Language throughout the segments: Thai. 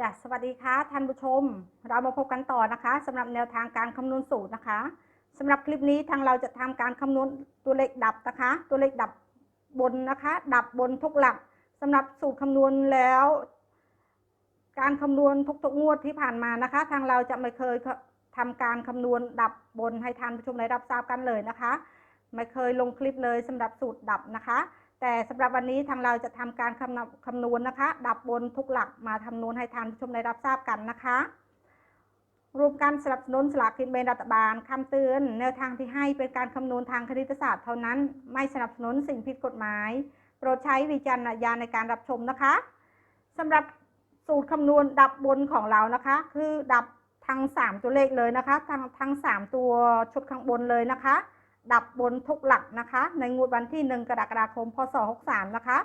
จ้ะสวัสดีค่ะท่านผู้ชม เรามาพบกันต่อนะคะสำหรับแนวทางการคำนวณสูตรนะคะสำหรับคลิปนี้ทางเราจะทำการคำนวณตัวเลขดับนะคะ ตัวเลขดับบนนะคะ ดับบนทุกหลักสำหรับสูตรคำนวณแล้ว การคำนวณทุกๆงวดที่ผ่านมานะคะ ทางเราจะไม่เคยทำการคำนวณดับบนให้ท่านผู้ชมได้รับทราบกันเลยนะคะ ไม่เคยลงคลิปเลยสำหรับสูตรดับนะคะ แต่สำหรับวันนี้ทางเราจะทำการคำนวณคำนวณนะคะ ดับบนทุกหลักมาคำนวณให้ท่านผู้ชมได้รับทราบกันนะคะรวมการสนับสนุนสลากกินแบ่งรัฐบาลคำเตือน แนวทางที่ให้เป็นการคำนวณทางคณิตศาสตร์เท่านั้นไม่สนับสนุนสิ่งผิดกฎหมาย โปรดใช้วิจารณญาณในการรับชมนะคะสำหรับสูตรคำนวณดับบนของเรานะคะ คือดับทั้ง 3 ตัวเลขเลยนะคะ ทั้งทั้ง 3 ตัวชุดข้างบนเลยนะคะ ดับบนทุกหลักนะคะ ในงวดวันที่ 1 กรกฎาคม พศ 63 นะคะ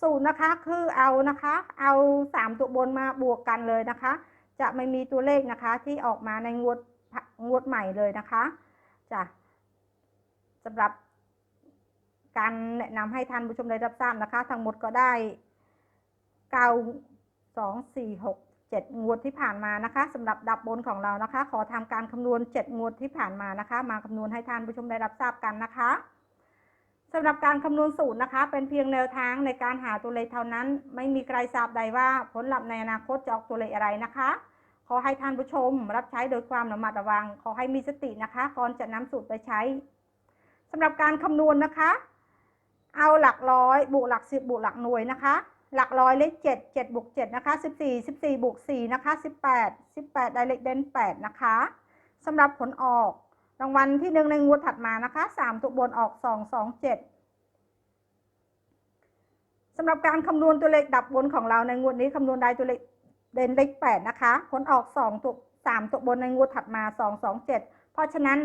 สูตรนะคะคือเอานะคะ เอา 3 ตัวบนมาบวกกันเลยนะคะ จะไม่มีตัวเลขนะคะที่ออกมาในงวดงวดใหม่เลยนะคะจะสำหรับการแนะนำให้ท่านผู้ชมได้รับทราบนะคะ ทั้งหมดก็ได้เก้าส องสี่หกเจ็ดงวดที่ผ่านมานะคะสำหรับดับบนของเรานะคะ ขอทำการคำนวณเจ็ดงวดที่ผ่านมานะคะ มาคำนวณให้ท่านผู้ชมได้รับทราบกันนะคะสำหรับการคำนวณสูตรนะคะ เป็นเพียงแนวทางในการหาตัวเลขเท่านั้น ไม่มีใครทราบใดว่าผลลัพธ์ในอนาคตจะออกตัวเลขอะไรนะคะ ขอให้ท่านผู้ชม รับใช้โดยความระมัดระวัง ขอให้มีสตินะคะก่อนจะนำสูตรไปใช้สำหรับการคำนวณนะคะ เอาหลักร้อยบวกหลักสิบบวกหลักหน่วยนะคะ หลักร้อยเลขเจ็ดเจ็ดบวกเจ็ดนะคะสิบสี่สิบสี่บวกสี่นะคะสิบแปดสิบแปดไดเลขเด่นแปดนะคะสำหรับผลออกรางวัลที่หนึ่งในงวดถัดมานะคะสามตัวบนออกสองสองเจ็ดสำหรับการคำนวณตัวเลขดับบนของเราในงวดนี้คำนวณได้ตัวเลขเด่นเลขแปดนะคะผลออกสองตัวสามตัวบนในงวดถัดมาสองสองเจ็ดเพราะฉะนั้น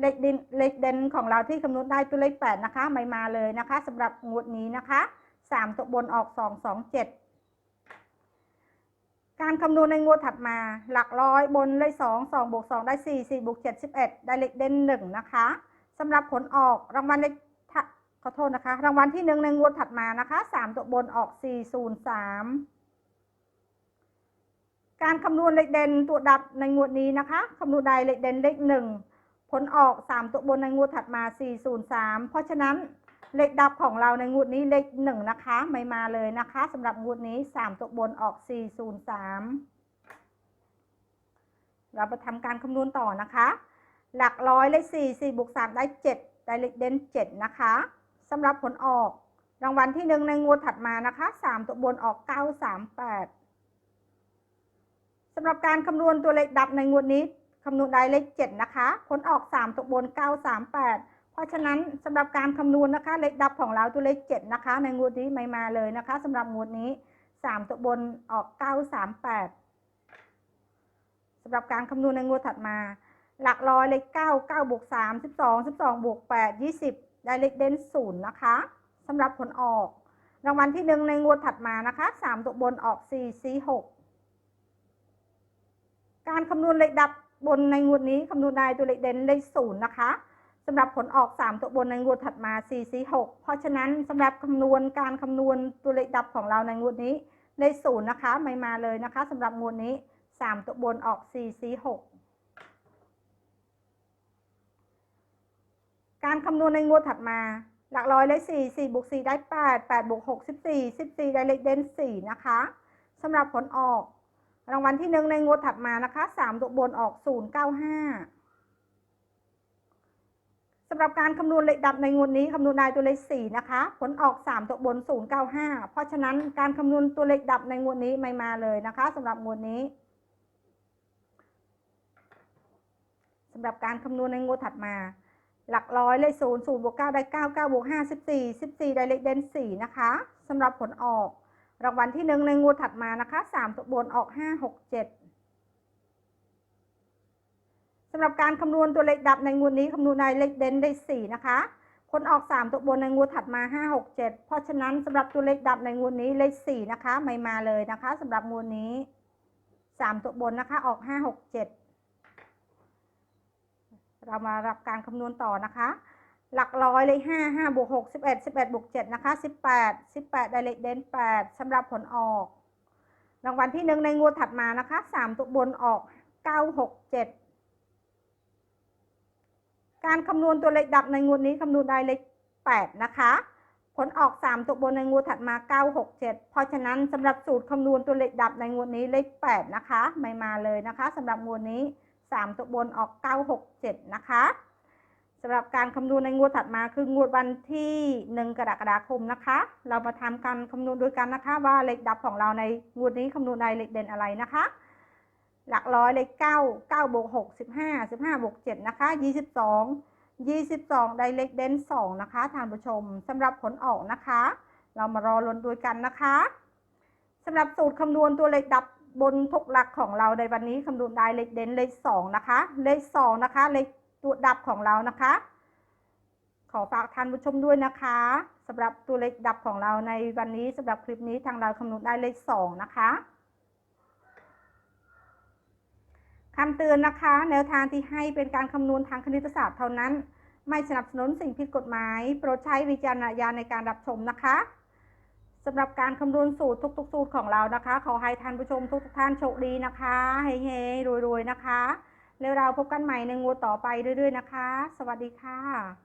เลขดินเลขเด่นของเราที่คำนวณได้ตัวเลขแปดนะคะไม่มาเลยนะคะสำหรับงวดนี้นะคะ สามตัวบนออกสองสองเจ็ดการคำนวณในงวดถัดมาหลักร้อยบนเลขสองสองบวกสองได้สี่สี่บวกเจ็ดสิบเอ็ดได้เลขเด่นหนึ่งนะคะสำหรับผลออกรางวัลเลขขอโทษนะคะ รางวัลที่หนึ่งในงวดถัดมานะคะสามตัวบนออกสี่ศูนย์สามการคำนวณเลขเด่นตัวดับในงวดนี้นะคะคำนวณได้เลขเด่นเลขหนึ่งผลออก3ตัวบนในงวดถัดมา403เพราะฉะนั้น เลขดับของเราในงวดนี้เลขหนึ่งนะคะ ไม่มาเลยนะคะสำหรับงวดนี้3ตัวบนออก403เราไปทำการคำนวณต่อนะคะ หลักร้อยเลข4 4บวก3ได้7ได้เลขเด่น7นะคะสำหรับผลออกรางวัลที่หนึ่งในงวดถัดมานะคะ3ตัวบนออก938สามแปดสำหรับการคำนวณตัวเลขดับในงวดนี้คำนวณได้เลข7นะคะ ผลออก3ตัวบน938 เพราะฉะนั้นสำหรับการคำนวณนะคะ เลขดับของเราตัวเลข7นะคะ ในงวดนี้ไม่มาเลยนะคะสำหรับงวดนี้3ตัวบนออก938สำหรับการคำนวณในงวดถัดมา หลักร้อยเลข9 9บวก3 12 12บวก8 20ได้เลขเด่น0นะคะสำหรับผลออก รางวัลที่1ในงวดถัดมานะคะ3ตัวบนออก4 4 6การคำนวณเลขดับบนในงวดนี้คำนวณได้ตัวเลขเด่นเลขศูนย์นะคะ สำหรับผลออก 3 ตัวบนในงวดถัดมา 4 4 6 เพราะฉะนั้นสำหรับคำนวณการคำนวณตัวเลขดับของเราในงวดนี้เลขศูนย์นะคะ ไม่มาเลยนะคะสำหรับงวดนี้ 3 ตัวบนออก 4 4 6การคำนวณในงวดถัดมา หลักร้อยเลข4 4บวก4ได้8 8บวก6 14 14ได้เลขเด่น4นะคะสำหรับผลออก รางวัลที่หนึ่งในงวดถัดมานะคะสามตัวบนออกศูนย์เก้าห้าำหรับการคำนวณเลขดับในงวดนี้คำนวณได้ตัวเลขสี่นะคะ ผลออกสามตัวบนศูนย์เก้าห้าเพราะฉะนั้นการคำนวณตัวเลขดับในงวดนี้ไม่มาเลยนะคะสำหรับงวดนี้สำหรับการคำนวณในงวดถัดมา หลักร้อยเลขศูนย์ศูนย์บวกเก้าได้เก้าเก้าบวกห้าสิบสี่สิบสี่ได้เลขเด่นสี่นะคะสำหรับผลออกรางวัลที่หนึ่งในงวดถัดมานะคะสามตัวบนออกห้าหกเจ็ด สำหรับการคำนวณตัวเลขดับในงวดนี้คำนวณในเลขเด่นได้สี่นะคะผลออกสามตัวบนในงวดถัดมาห้าหกเจ็ดเพราะฉะนั้นสำหรับตัวเลขดับในงวดนี้เลขสี่นะคะ ไม่มาเลยนะคะสำหรับงวดนี้สามตัวบนนะคะออกห้าหกเจ็ดเรามารับการคำนวณต่อนะคะ หลักร้อยเลยห้าห้าบวกหกสิบเอ็ดสิบเอ็ดบวกเจ็ดนะคะสิบแปดสิบแปดได้เลขเด่นแปดสำหรับผลออก รางวัลที่หนึ่งในงวดถัดมานะคะสามตัวบนออกเก้าห การคำนวณตัวเลขดับในงวดนี้คำนวณได้เลขแปดนะคะ ผลออก 3 ตัวบนในงวดถัดมา 9 6 7 เพราะฉะนั้นสำหรับสูตรคำนวณตัวเลขดับในงวดนี้เลข8นะคะ ไม่มาเลยนะคะสำหรับงวดนี้ 3 ตัวบนออก 9 6 7 นะคะสำหรับการคำนวณในงวดถัดมาคืองวดวันที่ 1 กรกฎาคมนะคะ เรามาทำการคำนวณด้วยกันนะคะ ว่าเลขดับของเราในงวดนี้คำนวณได้เลขเด่นอะไรนะคะ หลักร้อยเลข9 9บวก6 15 15บห้าบวก7นะคะ22 22ได้เลขเด่น2นะคะท่านผู้ชมสำหรับผลออกนะคะ เรามารอลุ้นด้วยกันนะคะสำหรับสูตรคำนวณตัวเลขดับบนทุกหลักของเราในวันนี้คำนวณได้เลขเด่นเลข2นะคะ เลข2นะคะเลขตัวดับของเรานะคะ ขอฝากท่านผู้ชมด้วยนะคะสำหรับตัวเลขดับของเราในวันนี้สำหรับคลิปนี้ทางเราคำนวณได้เลข2นะคะ คำเตือนนะคะ แนวทางที่ให้เป็นการคำนวณทางคณิตศาสตร์เท่านั้น ไม่สนับสนุนสิ่งผิดกฎหมาย โปรดใช้วิจารณญาณในการรับชมนะคะสำหรับการคำนวณสูตรทุก ๆ สูตรของเรานะคะ ขอให้ท่านผู้ชมทุกๆท่านโชคดีนะคะเฮ้ๆรวยๆนะคะ แล้วเราพบกันใหม่ในงวดต่อไปเรื่อยๆนะคะ สวัสดีค่ะ